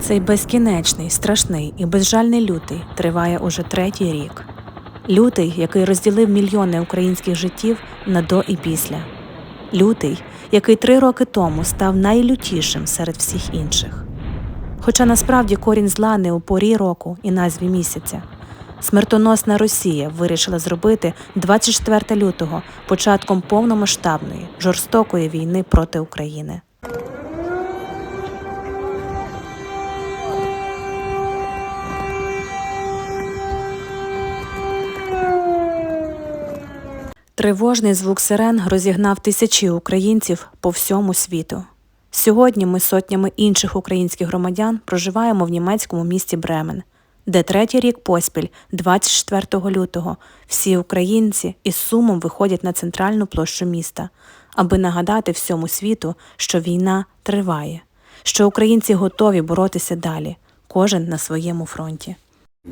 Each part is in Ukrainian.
Цей безкінечний, страшний і безжальний лютий триває уже третій рік. Лютий, який розділив мільйони українських життів на до і після. Лютий, який три роки тому став найлютішим серед всіх інших. Хоча насправді корінь зла не у порі року і назві місяця. Смертоносна Росія вирішила зробити 24 лютого початком повномасштабної жорстокої війни проти України. Тривожний звук сирен розігнав тисячі українців по всьому світу. Сьогодні ми сотнями інших українських громадян проживаємо в німецькому місті Бремен, де третій рік поспіль, 24 лютого, всі українці із сумом виходять на центральну площу міста, аби нагадати всьому світу, що війна триває, що українці готові боротися далі, кожен на своєму фронті.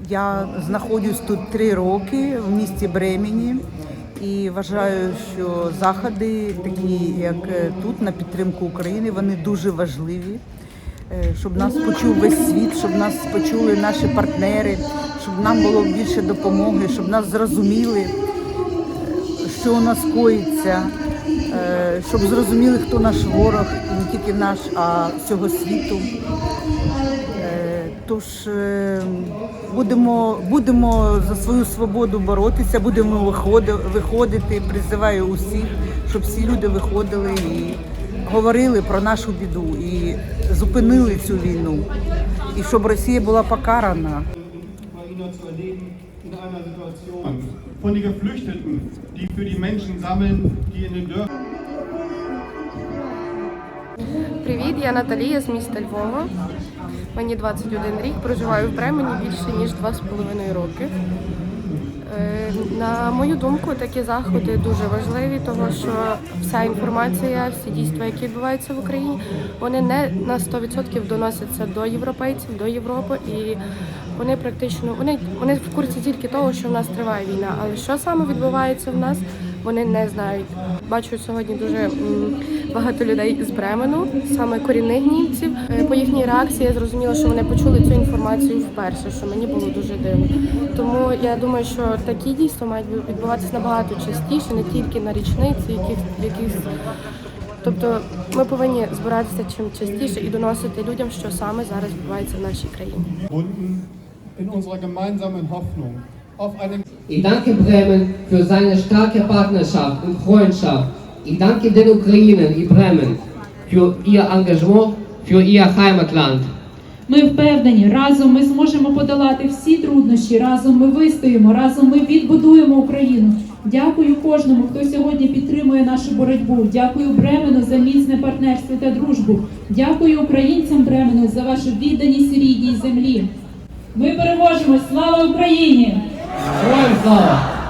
Я знаходжусь тут три роки в місті Бремені і вважаю, що заходи, такі як е, тут, на підтримку України, вони дуже важливі. Е, Щоб нас почув весь світ, щоб нас почули наші партнери, щоб нам було більше допомоги, щоб нас зрозуміли, е, що у нас коїться, щоб зрозуміли, хто наш ворог, і не тільки наш, а всього світу. Тож е, будемо, будемо за свою свободу боротися, будемо виходити. Призиваю усіх, щоб всі люди виходили і говорили про нашу біду і зупинили цю війну. І щоб Росія була покарана. Von den Geflüchteten, die für die Menschen sammeln, die in den Dörfern Привіт, я Наталія з міста Львова. Мені 21 рік, проживаю в Бремені більше ніж 2,5 роки. Е, На мою думку, такі заходи дуже важливі, тому що вся інформація, всі дійства, які відбуваються в Україні, вони не на 100% доносяться до європейців, до Європи, і вони практично вони, вони в курсі тільки того, що в нас триває війна. Але що саме відбувається в нас, вони не знають. Бачу сьогодні дуже багато людей з Бремену, саме корінних німців. Е, По їхній реакції я зрозуміла, що вони почули цю інформацію вперше, що мені було дуже дивно. Тому я думаю, що такі дійства мають відбуватися набагато частіше, не тільки на річниці, яких. Тобто ми повинні збиратися чим частіше і доносити людям, що саме зараз відбувається в нашій країні. in unserer gemeinsamen Hoffnung auf eine Ich danke Bremen für seine starke Partnerschaft und Freundschaft. Ich danke den Ukrainern in Bremen für ihr Engagement für ihr Heimatland. Ми впевнені, разом ми зможемо подолати всі труднощі, разом ми вистоїмо, разом ми відбудуємо Україну. Дякую кожному, хто сьогодні підтримує нашу боротьбу. Дякую Бремену за міцне партнерство та дружбу. Дякую українцям Бремену за вашу відданість рідній землі. Ми переможемо! Слава Україні! Героям слава!